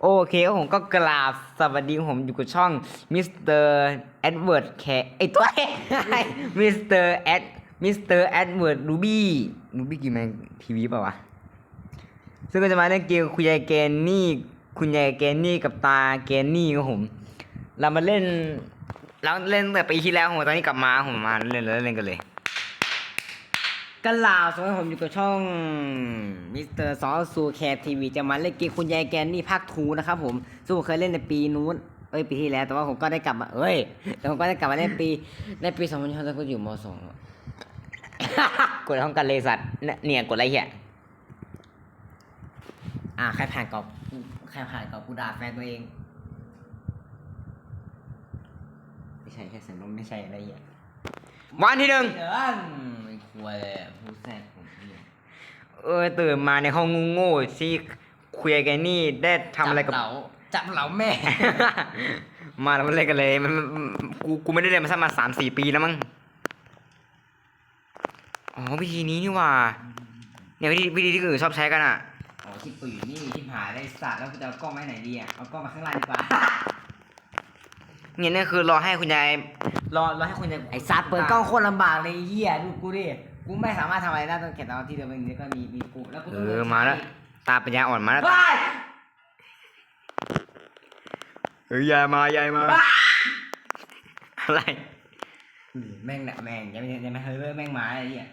โอเคผมก็กราบสวัสดีผมอยู่กับช่องมิสเตอร์แอดเวิร์ดแคไอตัวมิสเตอร์แอดมิสเตอร์แอดเวิร์ดรูบี้รูบี้กี่แมงทีวีเปล่าวะ ซึ่งก็จะมาเล่นเกมคุณยายแกนนี่ คุณยายแกนนี่กับตาแกนนี่ครับผม เรามาเล่นเราเล่นแต่ปีที่แล้วผมตอนนี้กลับมาผมมาเล่นแล้วเล่นกันเลย กันลาวสมัยผมอยู่กับช่องมิสเตอร์ซอสูแคร์ทีวีจะมาเล่นเกมคุณยายแกนนี่ภาคทูนะครับผมซึ่งผมเคยเล่นในปีนู้นเอ้ยปีที่แล้ว แต่ว่าผมก็ได้กลับมาเอ้ยแต่ผมก็ได้กลับมาเล่นปีในปีสองพันยี่สิบก็อยู่มสองกดห้องกันเลยสัตว์เนี่ยกดอะไรเหี้ยอ่าใครผ่านกอบใครผ่านกอบกูด่าแฟนตัวเอง ไม่ใช่แค่เสียงลมไม่ใช่อะไรเหี้ยวันที่หนึ่ง เดินไม่ควรเลยอะผู้แทรกผมเนี่ยเออตื่นมาในห้องโง่ๆที่คุยกันนี่ได้ทำอะไรกับ จับเหลาจับเหลาแม่ มาแล้วมันเล่นกันเลยมันมันมันกูกูไม่ได้เล่นมาสักมาสามสี่ปีแล้วมั้งอ๋อวิธีนี้นี่หว่าเนี่ยวิธีวิธีที่คนอื่นชอบใช้กันอะอ๋อที่ปืนนี่ที่หายได้สัตว์แล้วกูจะเอากล้องไว้ไหนดีอะเอากล้องมาข้างล่างดีกว่าเนี่ยนี่คือรอให้คุณยาย รอรอให้คุณยายไอ้สัตว์เปิดกล้องโคตรลำบากเลยไอ้เหี้ยดูกูดิกูไม่สามารถทำอะไรได้ต้องเก็บเอาที่เดิมอย่างนี้ก็มีมีกูแล้วกูเอต้องอมาแล้ว ตาปัญญาอ่อนมาแล้วเฮ้ยเฮ้ยยายมายายมา อะไร แม่งแหละแม่งยังไม่ยังไม่เฮ้ยแม่งมาไอ้เหี้ย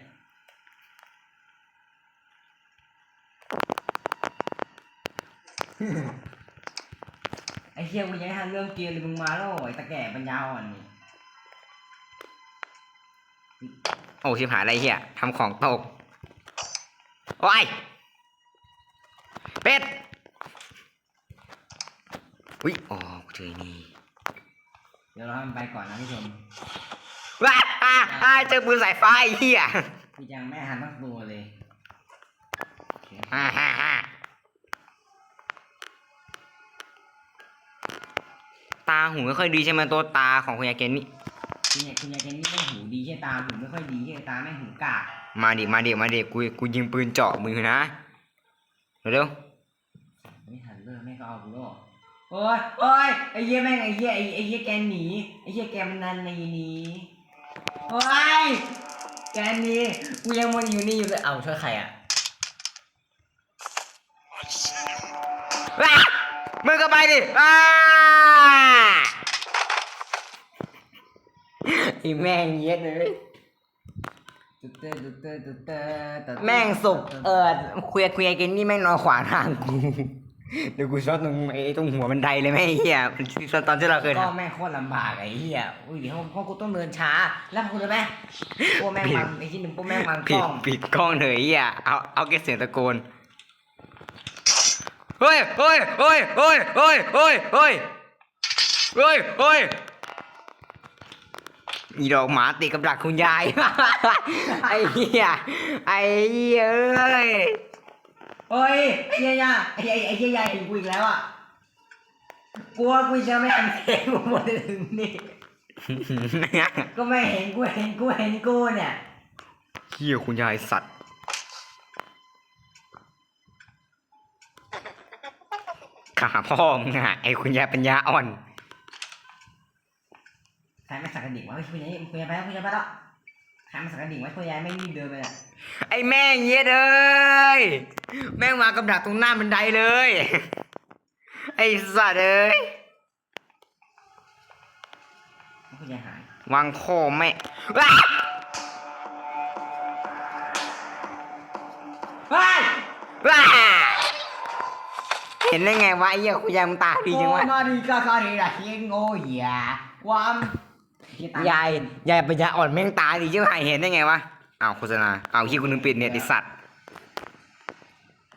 ไอ้เหี้ยกูยังไม่ทันเริ่มเกมเลยมึงมาแล้วไอ้ตะแก่ปัญญาอ่อนนี่ โอ้ชิบหายอะไรเหี้ยทำของตกโอ้ยเป็ดอุ้ยอ๋อกูเจอไอ้นี่เดี๋ยวเราให้มันไปก่อนนะผู้ชมว้าอ่าอ่าเจอปืนสายฟ้าไอ้เหี้ยกูยังไม่หันตั้งตัวเลยโอเคฮ่าฮ่าฮ่าตาหูไม่ค่อยดีใช่ไหมตัวตาของคุณยายเกนนี่ คุณยายคุณยายแกนี่ไม่หูดีใช่ตาหูไม่ค่อยดีใช่ตาแม่งหูกากมาดิมาดิมาดิกูกูยิงปืนเจาะมือนะเร็วไม่ทันเลิกแม่งก็เอากูแล้วโอ้ยโอ้ยไอ้เหี้ยแม่งไอ้เหี้ยไอ้ไอ้เหี้ยแกหนีไอ้เหี้ยแกมันนันในนี้โอ้ยแกหนีกูยังมันอยู่นี่อยู่เลยเอาช่วยใครอะๆว้ามือก็ไปดิอ้า ไอ้แม่งเย็ดเลยตุ๊ดเตอร์ตุ๊ดเตอร์ตุ๊ดเตอร์ตุ๊ดเตอร์แม่งศพเออคุยคุยกันนี่แม่งนอนขวางทางกูเดี๋ยวกูชอบตรงไอ้ตรงหัวบันไดเลยแม่งไอ้เหี้ยตอนที่เราเคยก็ทำแม่งโคตรลำบากไอ้เหี้ยอุ้ยเดี๋ยวห้องกูต้องเดินช้า แล้วคุณรู้ไหมพวกแม่งมันไอ้ที่หนึ่งพวกแม่งมันกปิดล้องปิดกล้องเถอะไอ้เหี้ยเอาเอาแค่เสียงตะโกนเฮ้ยเฮ้ยเฮ้ยเฮ้ยเฮ้ยเฮ้ยเฮ้ยเฮ้ยเฮ้ย อีดอกหมาติดกับดักคุณยาย ไอ้เหี้ยไอ้เหี้ยเอ้ยเฮ้ยไอ้เหี้ยยาไอ้ไอ้ไอ้เหี้ยยาเห็นกูอีกแล้วอะกลัวกูจะไม่เห็นเห็นกูหมดเลยถึงนี่ก็ไม่เห็นกูเห็นกูเห็นกูเนี่ยเหี้ยคุณยายสัตว์ ขาพ่อมึงอะไอ้คุณยายปัญญาอ่อนใค รไม่สักกระดิ่งวะเฮ้ยคุณยายคุณยายไปแล้วคุณยายไปแล้วใครไม่สักกระดิ่งไว้คุณยายไม่รีบเดินไปอะไอ้แม่งเย็ดเอ้ยแม่งมากับดักตรงหน้าบันไดเลย ไอ้สัตว์เอ้ยคุณยายหายวางข้อแม่ว้าเฮ้ยว้าเห็นได้ไงวะไอ้เหี้ยคุณยายมึงตาดีจังวะโอ้มาดีก็ก็ดีละเฮียโง่เหี้ยความเหี้ต ยายยายปัญญาอ่อนแม่งตาดีจังไงเห็นได้ไงวะอ้าวโฆษณาอ้าวที่กูลืมปิดเน็ตไอ้สัตว์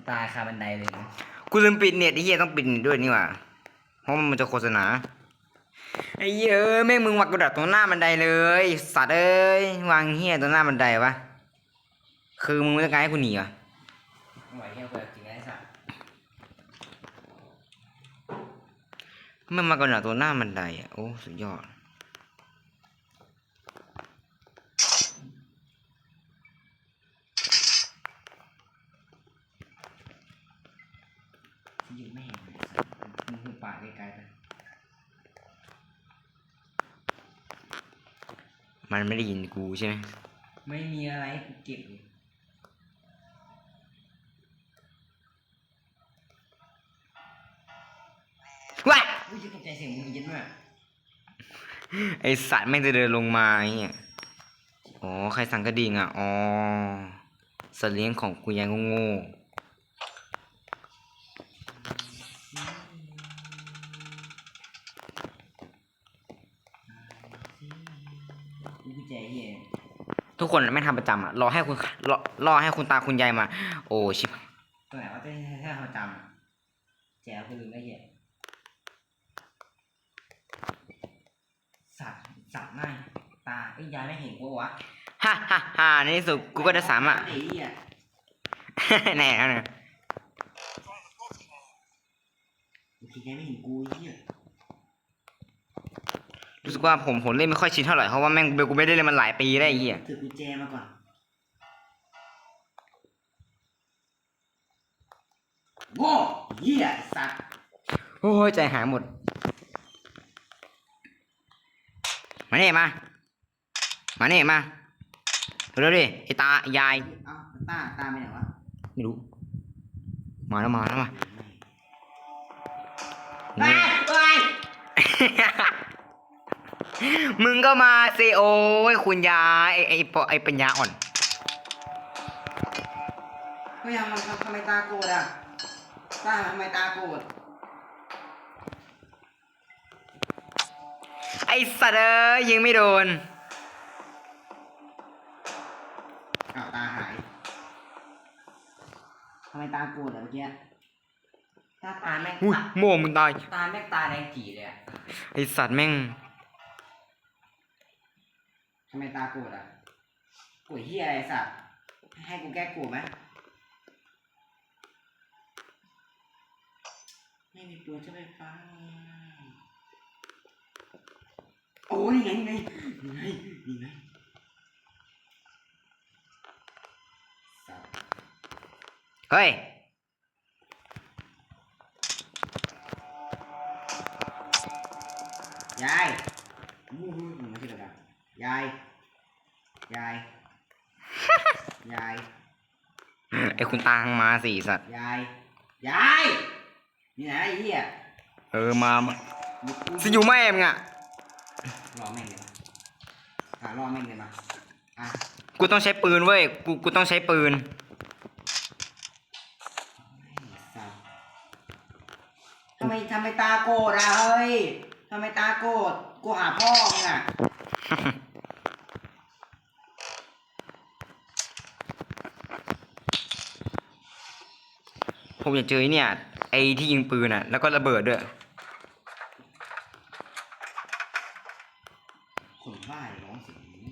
ตายคาบันไดเลยนะกูลืมปิดเน็ตไอ้เหี้ยต้องปิดเน็ตด้วยนี่หว่าเพราะมันจะโฆษณาไอ้เหี้ยเอ้ยแม่งมึงวางกระดาษตรงหน้าบันไดเลย สัตว์เอ้ยวางเหี้ยตรงหน้าบันไดวะคือมึงไม่ต้องการให้กูหนีเหรอไม่ไหวเฮียเปิดจริงไอ้สัสมันมากระดาษตัวหน้าบันไดอะโอ้สุดยอด ยืนไม่เห็นเลยสัส มึงหูปากไกลๆไป มันไม่ได้ยินกูใช่ไหมไม่มีอะไรให้กูเก็บเลยว้าอุ้ยจะตกใจเสียงมึงเย็นมากไอสัตว์แม่งจะเดินลงมาไอ้เนี่ยอ๋อ ใครสั่งกระดิ่งอะ อ๋อสัตว์เลี้ยงของคุณยายโง่กู กุญแจเหี้ยๆทุกคนไม่งทำประจำอะรอให้คุณรอรอให้คุณตาคุณยายมา โอ้ชิบตรงไหนว่าเต้นให้เขาจำแจ๋วกูลืมได้เหี้ยสัตว์สัตว์มากตาไอ้ยยายไม่เห็นกูวะฮ่าฮ่าฮ่าในที่สุดกูก็จะสามารถไอ้เหี้ยแน่แล้วเนี่ยโอเคยายไม่เห็นกูไอ้เหี้ยรู้ สึกว่าผมผมเล่นไม่ค่อยชินเท่าไหร่เพราะว่าแม่งเบลกูไม่ได้เล่นมันหลายปีแล้วไอ้เหี้ยถือกุญแจมาก่อนโง่เหี้ยไอ้สัตว์โอ้ยใจหายหมด มาเนี่ยมา มาเนี่ยมาเร็วๆดิไอตายาย เอ้าตาตาไปไหนวะไม่รู้ มาแล้วมาแล้วมา ไปไป มึงก็มาสิโอ้ยคุณยายไอไอปอไอปัญญาอ่อนเฮ้ยมันทำไมตาโกรธอะตาทำไมตาโกรธไอสัตว์เอ้ยยิงไม่โดนอ้าวตาหายทำไมตาโกรธอะเมื่อกี้ตาตาแม่งอุ้ยตาโม่มึงตายตาแม่งตาแดงจีเลยอะไอสัตว์แม่ง ทำไมตาโกรธอะโกรธเฮียอะไรสัตว์ให้กูแก้โกรธไหมไม่มีปืนจะไปฟังโอ้ยไงไงไงไงสัตว์เฮ้ย สิสัตว์ ยาย ยายนี่ไหนไอ้เหี้ยเออมามามึงกูสิอยู่แม่มึงอะรอแม่งเลยมาอะรอแม่งเลยมาอะกูต้องใช้ปืนเว้ยกูกูต้องใช้ปืน สัตว์ทำไมทำไมตาโกรธอะเฮ้ยทำไมตาโกรธกูหาพ่อมึงอะ ผมอยากเจอไอ้เนี่ย ไอที่ยิงปืนอะ แล้วก็ระเบิดด้วยคนบ้าเลยร้องเสียงอย่างนี้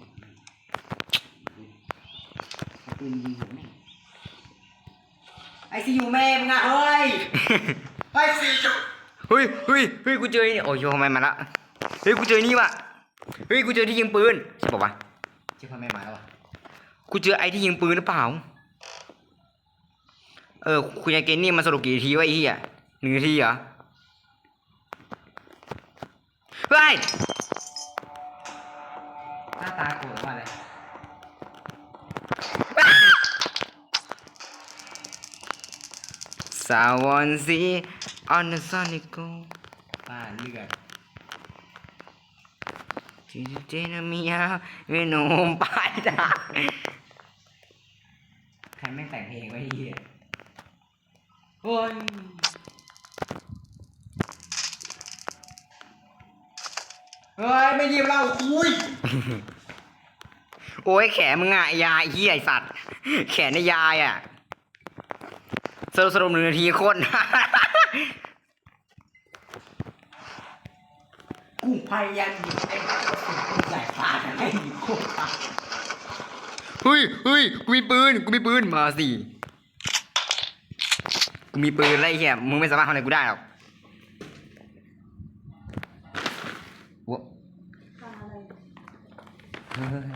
ปืนยิงผมแม่งไอซียูแม่มึงอะเฮ้ยไอซียูเฮ้ยเฮ้ยเฮ้ยกูเจอไอ้นี่โอ้ยโยทำไมมาละเฮ้ยกูเจอไอ้นี่ว่ะเฮ้ยกูเจอที่ยิงปืนใช่ปะวะชื่อพ่อแม่มาแล้ววะกูเจอไอ้ที่ยิงปืนหรือเปล่า เออ คุณยายเกนนี่มาสรุปกี่นทีวะไอ้เหี้ยหนึ่งทีเหรอเฮ้ยหน้าตาโกรธว่าอะไรสาววันซีออนซานิโกบ้าเลือดจิเจนามิยาเวโนมปายดาใครแม่แต่งเพลงไว้เหี้ย โอ้ยเฮ้ยไม่ยิบเราคุยโอ้ยแขนมึงอะไอ้ยายไอ้เหี้ยไอสัตว์ แขนในยายอะสรุปสรุปหนึ่งนาทีโคนกูพยายามหยิบไอ้กระสุนปืนใหญ่ฟาดให้หยิบโคตรตายเฮ้ยเฮ้ยกูมีปืนกูมีปืนมาสิ กูมีปืนแล้วไรเหี้ยมึงไม่สามารถทำอะไรกูได้หรอกวะ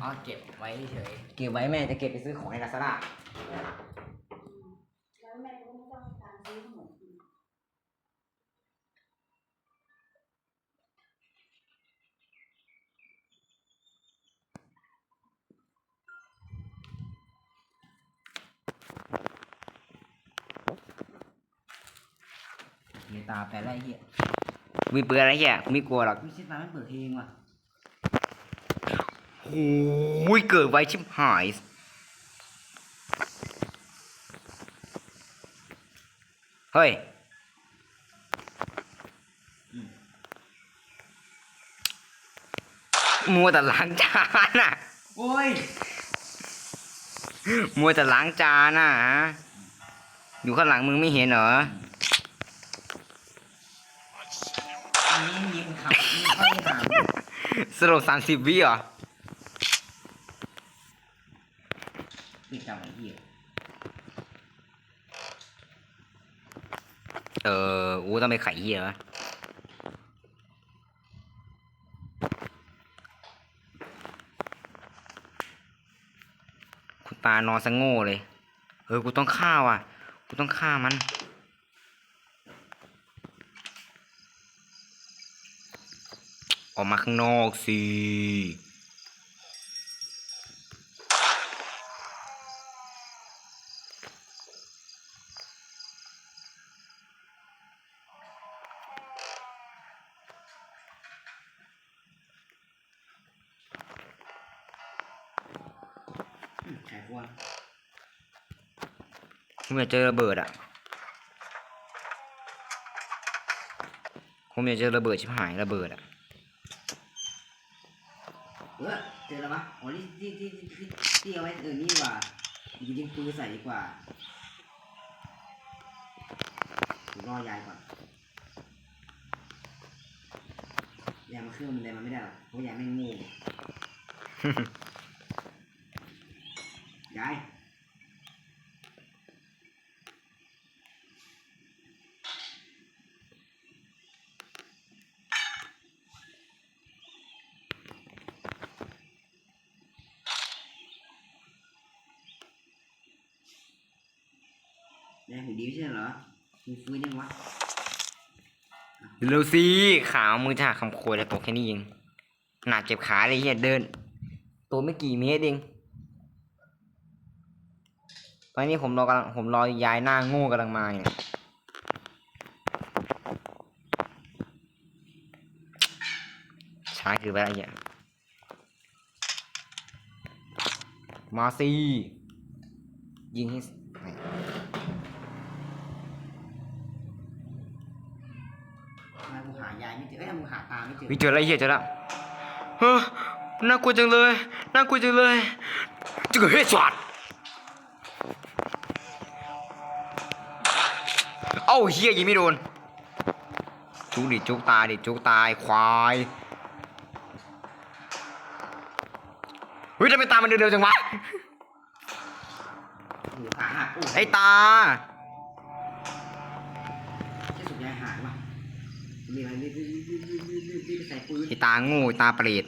อ๋อเก็บไว้เฉย เก็บไว้แม่จะเก็บไปซื้อของในลาซาด้า แล้วแม่ก็ไม่ต้องการซื้อขนมกิน เฮียตาแปลไรเฮีย กู มีปืนอะไรเหี้ยกูไม่กลัวหรอกไม่ใช่ตาไม่เปิดเพลงว่ะโอ้ยเกิดไวชิบหายเฮ้ยมัวแต่ล้างจานอะ โอ้ย มัวแต่ล้างจานอะ อยู่ข้างหลังมึงไม่เห็นเหรอ นนี้ยิงขับยิงเข้าที่หางสลบสามสิบวิเหรอ ปิดจับไอ้เฮียเอออู้ต้องไปไขเหี้ยเหรอคุณตานอนสงโง่เลย เออ กูต้องฆ่าว่ะ กูต้องฆ่ามัน ออกมาข้างนอกสิอืมไขควงผมอยากเจอระเบิดอะผมอยากเจอระเบิดชิบหายระเบิดอะ เจอแล้วปะโอ้นี่ที่ที่ที่ที่เอาไว้เออนี่ว่ายิงยิงปืนใส่ดีกว่าเดี๋ยวรอยายก่อนยายมาเครื่องมันเลยมันไม่ได้หรอกเพราะยายไม่งู ยายหูดีไม่ใช่เหรอมึงฟื้นยังวะเร็วสิขามือจะหักคำโคยแต่ตัวแค่นี้เองหนักเจ็บขาเลยเฮียเดิน ตัวไม่กี่เมตรเองตอนนี้ผมรอกำลังผมรอยายหน้าโง่กำลังมาเนี่ยช้าคือไปแล้วไอ้เหี้ยมาสิยิงให้ ทำไมกูหายายไม่เจอเอ้ยทำ ไมกูหาตาไม่เจอวิเจออะไรเหี้ยเจอแล้วเฮ้อน่ากลัวจังเลยน่ากลัวจังเลยจะเกิดเหตุสวัสดเอ้าเฮียยิงไม่โดน จุกดิจุกตายดิจุกตายควายเฮ้ยทำไมตามันเร็วๆจังวะ หูขาหักโอ้ไอ้ตา ไอตาโง่ไอ้ตาเปรต